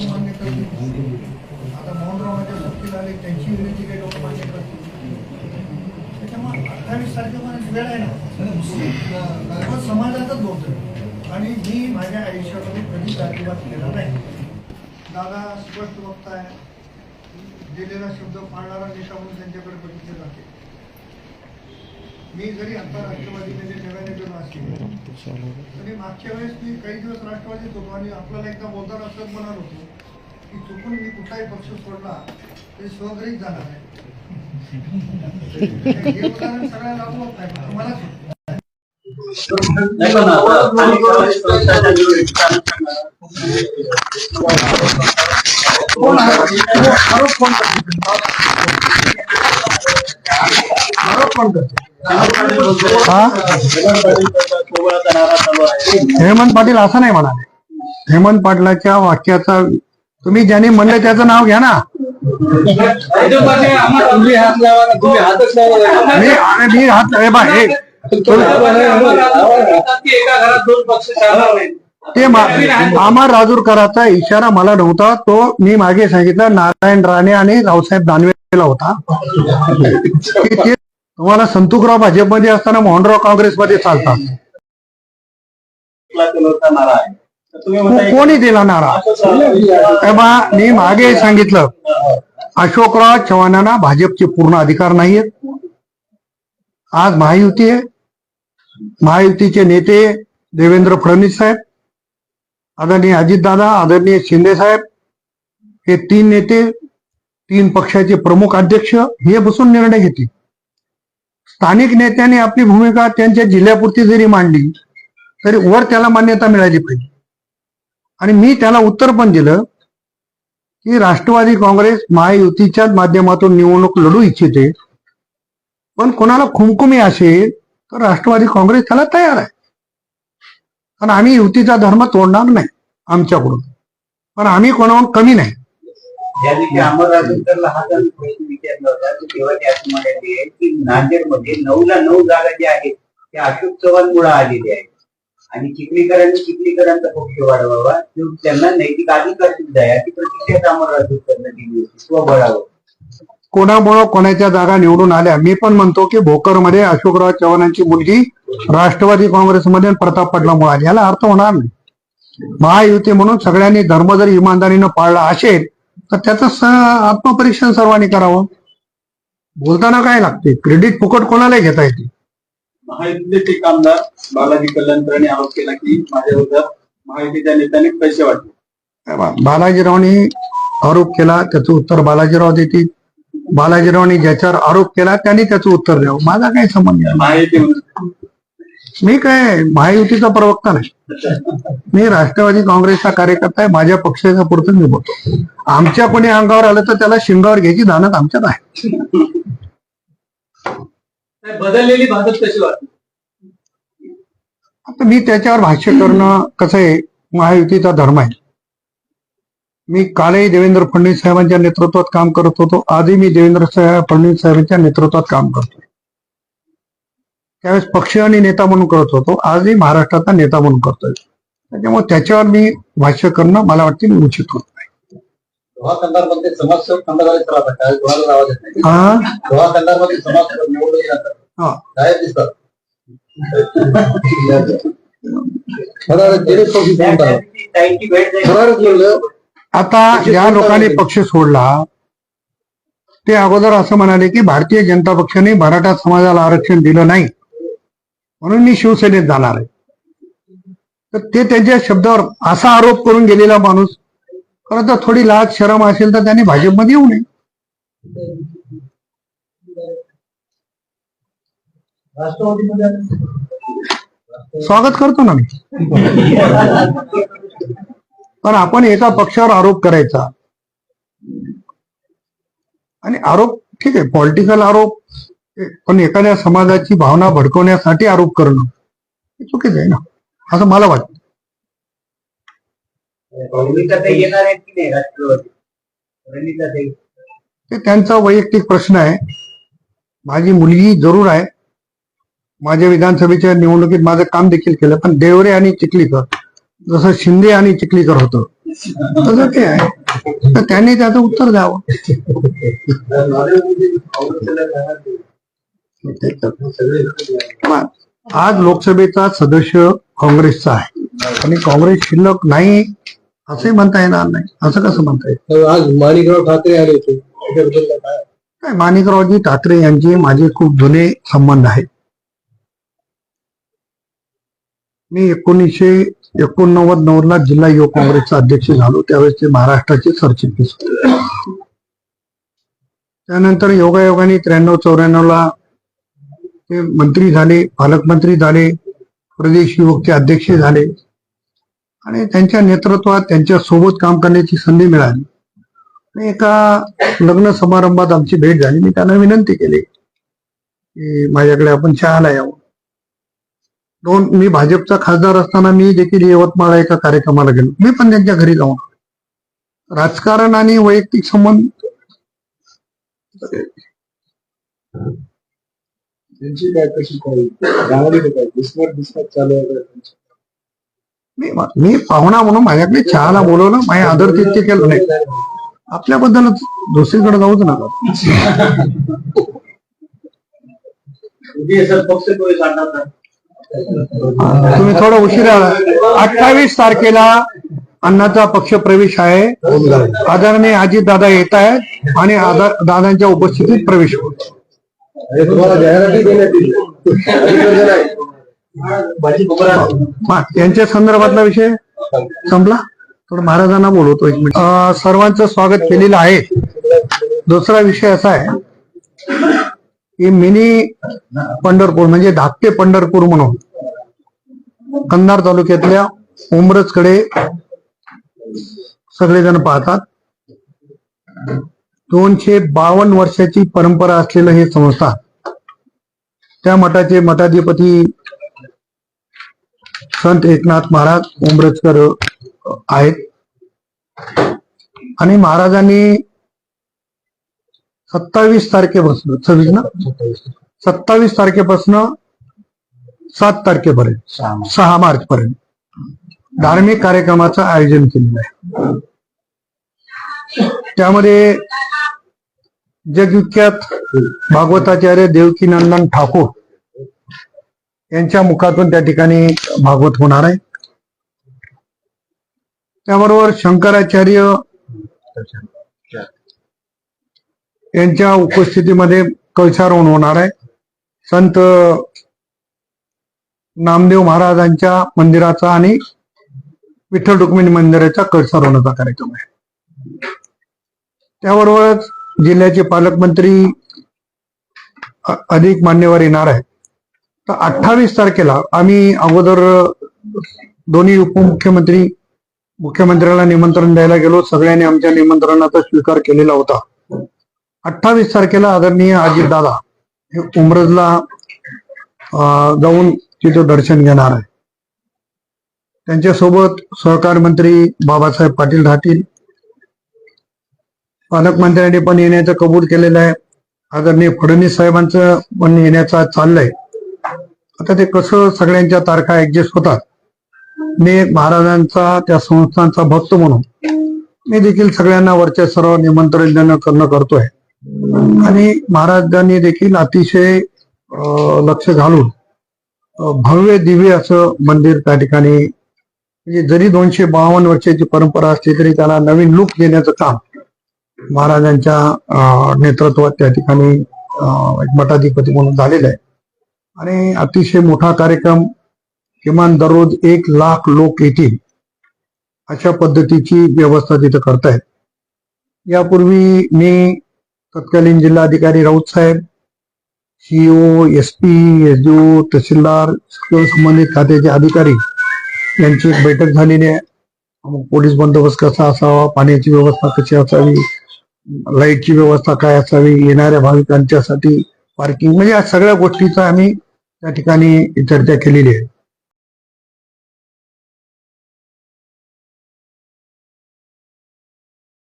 लोक मान्य करतील आता मोहनरावमध्ये वकील आले त्यांची युनिटी काही लोक मान्य करतील त्याच्यामुळे अठ्ठावीस तारखेपर्यंत वेळ आहे ना. सर्व समाजातच बोलतोय. आणि मी माझ्या आयुष्यामध्ये कधीच अजिबात केला नाही. दादा स्पष्ट वक्ता आहे. दिलेला शब्द पाळणारा नेता म्हणून त्यांच्याकडे बघितले जाते. मी जरी आता राष्ट्रवादीमध्ये नव्याने गेलो असेल तरी मागच्या वेळेस मी काही दिवस राष्ट्रवादीत होतो आणि आपल्याला एकदा बोलताना असंच म्हणाल होतो की चुकून मी कुठलाही पक्ष सोडला तरी स्वग्रहित जाणार आहे हे उदाहरण सगळ्या लागू होत नाही मलाच होतं. नाही आरोप करते? हा? हेमंत पाटील असं नाही म्हणाले. हेमंत पाटलाच्या वाक्याचा तुम्ही ज्यांनी म्हणलं त्याचं नाव घ्या ना. मी अरे मी हात अरे बा हे ते मा- अमर राजूरकराचा इशारा मला नव्हता. तो मी मागे सांगितलं नारायण राणे आणि रावसाहेब दानवेला होता. की ते तुम्हाला संतुकराव भाजपमध्ये असताना मोहनराव काँग्रेसमध्ये चालतात कोणी दिला नारा? मी मागे सांगितलं अशोकराव चव्हाणांना भाजपचे पूर्ण अधिकार नाहीयेत. आज महायुती आहे. महायुतीचे नेते देवेंद्र फडणवीस साहेब आदरणीय अजितदादा आदरणीय शिंदे साहेब हे तीन नेते तीन पक्षाचे प्रमुख अध्यक्ष हे बसून निर्णय घेतील. स्थानिक नेत्यांनी आपली भूमिका त्यांच्या जिल्ह्यापुरती जरी मांडली तरी वर त्याला मान्यता मिळाली पाहिजे. आणि मी त्याला उत्तर पण दिलं की राष्ट्रवादी काँग्रेस महायुतीच्याच माध्यमातून निवडणूक लढू इच्छिते पण कोणाला खुमखुमी असेल तर राष्ट्रवादी काँग्रेस त्याला तयार आहे. कारण आम्ही युतीचा धर्म तोडणार नाही आमच्याकडून. पण आम्ही कोणाहून कमी नाही. ज्या की नांदेडमध्ये नऊला नऊ जागा ज्या आहेत त्या अशोक चव्हाण मुळे आलेल्या आहेत. आणि चिखलीकरांनी चिखलीकरांचा पक्ष वाढवावा त्यांना नैतिक अधिकार सुद्धा आहे अशी प्रतिक्रिया अमर राजूरकरनं दिली होती स्वबळावर कोणामुळं कोणाच्या जागा निवडून आल्या? मी पण म्हणतो की भोकरमध्ये अशोकराव चव्हाणांची मुलगी राष्ट्रवादी काँग्रेसमध्ये प्रताप पाटलामुळे आली. याला अर्थ होणार नाही. महायुती म्हणून सगळ्यांनी धर्म जर इमानदारीनं पाळला असेल तर त्याचं आत्मपरीक्षण सर्वांनी करावं. बोलताना काय लागते? क्रेडिट फुकट कोणाला घेता येते. महायुतीचे आमदार बालाजी कल्याणकरांनी आरोप केला की माझ्या विरोधात महायुतीच्या नेत्यांनी पैसे वाटले. बालाजीरावनी आरोप केला त्याचं उत्तर बालाजीराव देतील. बालाजीरावनी ज्याच्यावर आरोप केला त्यांनी त्याचं उत्तर द्यावं. माझा काही संबंध महायुती मी काय महायुतीचा प्रवक्ता नाही. मी राष्ट्रवादी काँग्रेसचा कार्यकर्ता आहे माझ्या पक्षाच्या पुरतं मी बोलतो आमच्या कोणी अंगावर आलं तर त्याला शिंगावर घ्यायची दानत आमच्यात आहे. बदललेली भाजप कशी वाटते आता मी त्याच्यावर भाष्य करणं कसं आहे महायुतीचा धर्म आहे. मी कालही देवेंद्र फडणवीस साहेबांच्या नेतृत्वात काम करत होतो आजही मी देवेंद्र फडणवीस साहेबांच्या नेतृत्वात काम करतो त्यावेळेस पक्ष आणि नेता म्हणून करत होतो आजही महाराष्ट्राचा नेता म्हणून करतोय. त्याच्यामुळे त्याच्यावर मी भाष्य करणं मला वाटते मी उचित होत नाही. समाजसेवक दोहाला आवाज येत नाही. दिसतात. आता ज्या लोकांनी पक्ष सोडला. ते अगोदर असं म्हणाले की भारतीय जनता पक्षाने मराठा समाजाला आरक्षण दिलं नाही. म्हणून मी शिवसेनेत जाणार आहे. तर ते त्यांच्या शब्दावर असा आरोप करून गेलेला माणूस खरं तर थोडी लाज शरम असेल तर त्यांनी भाजपमध्ये येऊ नये. स्वागत करतो ना मी. पण आपण एका पक्षावर आरोप करायचा. आणि आरोप ठीक आहे पॉलिटिकल आरोप पण एखाद्या समाजाची भावना भडकवण्यासाठी आरोप करणं हे चुकीचं आहे ना. असं मला वाटतं. ते त्यांचा वैयक्तिक प्रश्न आहे. माझी मुलगी जरूर आहे. माझ्या विधानसभेच्या निवडणुकीत माझं काम देखील केलं पण देवरे आणि चिखलीकर जसं शिंदे आणि चिखलीकर होतं तसं ते आहे. तर त्यांनी त्याचं उत्तर द्यावं. आज लोकसभेचा सदस्य काँग्रेसचा आहे. आणि काँग्रेस शिल्लक नाही असंही म्हणता येणार नाही. असं कसं म्हणता येईल? आज माणिकराव ठाकरे आले होते. काय माणिकरावजी ठाकरे यांचे माझे खूप जुने संबंध आहेत. मी एकोणीसशे एकोणनव्वद नव्वदला जिल्हा युवक काँग्रेसचा अध्यक्ष झालो. त्यावेळेस ते महाराष्ट्राचे सरचिटणीस होते. त्यानंतर योगायोगाने त्र्याण्णव चौऱ्याण्णव ला ते मंत्री झाले पालकमंत्री झाले प्रदेश युवकचे अध्यक्ष झाले. आणि त्यांच्या नेतृत्वात त्यांच्यासोबत काम करण्याची संधी मिळाली. आणि एका लग्न समारंभात आमची भेट झाली. मी त्यांना विनंती केली की माझ्याकडे आपण चहाला यावं. दोन मी भाजपचा खासदार असताना मी देखील यवतमाळ एका कार्यक्रमाला गेलो मी पण त्यांच्या घरी जाऊन. राजकारण आणि वैयक्तिक संबंध त्यांची काय कशी काय? मी मी पाहुणा म्हणून माझ्याकडे चहाला बोलवलं माझ्या आदर तितके केलं नाही आपल्याबद्दलच दुसरीकडे जाऊच सर पक्ष. तुम्ही थोडं उशिरा अठ्ठावीस तारखेला अण्णाचा पक्ष प्रवेश आहे. आदरणीय अजित दादा येत आहेत आणि दादांच्या उपस्थितीत प्रवेश होईल आणि तुम्हाला जाहिराती देण्यात येईल अधिकृत नाही. हा, यांच्या संदर्भातला विषय संपला? थोडं महाराजांना बोलवतो एक मिनिट. सर्वांचं स्वागत केलेलं आहे. दुसरा विषय असा आहे हे मिनी पंढरपूर म्हणजे धाकटे पंढरपूर म्हणून. कंधार तालुक्यातल्या उमरजकडे सगळेजण पाहतात. दोनशे बावन्न वर्षाची परंपरा असलेलं हे संस्था त्या मठाचे मठाधिपती संत एकनाथ महाराज उमरजकर आहेत. आणि महाराजांनी सत्तावीस तारखेपासून सव्वीस ना? सत्तावीस तारखेपासून सात तारखेपर्यंत सहा मार्च पर्यंत धार्मिक कार्यक्रमाचं आयोजन केलेलं आहे. त्यामध्ये जगविख्यात भागवताचार्य देवकीनंदन ठाकूर यांच्या मुखातून त्या ठिकाणी भागवत होणार आहे. त्याबरोबर शंकराचार्य यांच्या उपस्थितीमध्ये कळसारोहण होणार आहे. संत नामदेव महाराजांच्या मंदिराचा आणि विठ्ठल रुक्मिणी मंदिराचा कळसारोहणाचा कार्यक्रम आहे. त्याबरोबरच जिल्ह्याचे पालकमंत्री अधिक मान्यवर येणार आहेत. तर अठ्ठावीस तारखेला आम्ही अगोदर दोन्ही उपमुख्यमंत्री मुख्यमंत्र्याला निमंत्रण द्यायला गेलो. सगळ्यांनी आमच्या निमंत्रणाचा स्वीकार केलेला होता. अठ्ठावीस तारखेला आदरणीय अजितदादा हे उमरजला अं, जाऊन तिथं दर्शन घेणार आहे त्यांच्यासोबत सहकार मंत्री बाबासाहेब पाटील राहतील. पालकमंत्र्यांनी पण येण्याचं कबूल केलेलं आहे. आदरणीय फडणवीस साहेबांचं पण येण्याचा चाललंय. आता ते कसं सगळ्यांच्या तारखा ऍडजस्ट होतात? मी महाराजांचा त्या संस्थांचा भक्त म्हणून मी देखील सगळ्यांना वरच्या सर्व निमंत्रण देणं करणं करतोय. आणि महाराजांनी देखील अतिशय लक्ष घालून भव्य दिव्य असं मंदिर त्या ठिकाणी म्हणजे जरी दोनशे बावन्न वर्षाची परंपरा असली तरी त्याला नवीन लुक देण्याचं काम महाराजांच्या नेतृत्वात त्या ठिकाणी एक मठाधिपती म्हणून झालेलं आहे. आणि अतिशय मोठा कार्यक्रम किमान दररोज एक लाख लोक येतील अशा पद्धतीची व्यवस्था तिथं करतायत. यापूर्वी मी तत्कालीन जिल्हाधिकारी राऊत साहेब CO S P S D O तहसीलदार संबंधित खात्याचे अधिकारी यांची एक बैठक झालेली आहे मग पोलीस बंदोबस्त कसा असावा पाण्याची व्यवस्था कशी असावी लाईटची व्यवस्था काय असावी येणाऱ्या भाविकांच्यासाठी पार्किंग म्हणजे या सगळ्या गोष्टीचा आम्ही त्या ठिकाणी चर्चा केलेली आहे.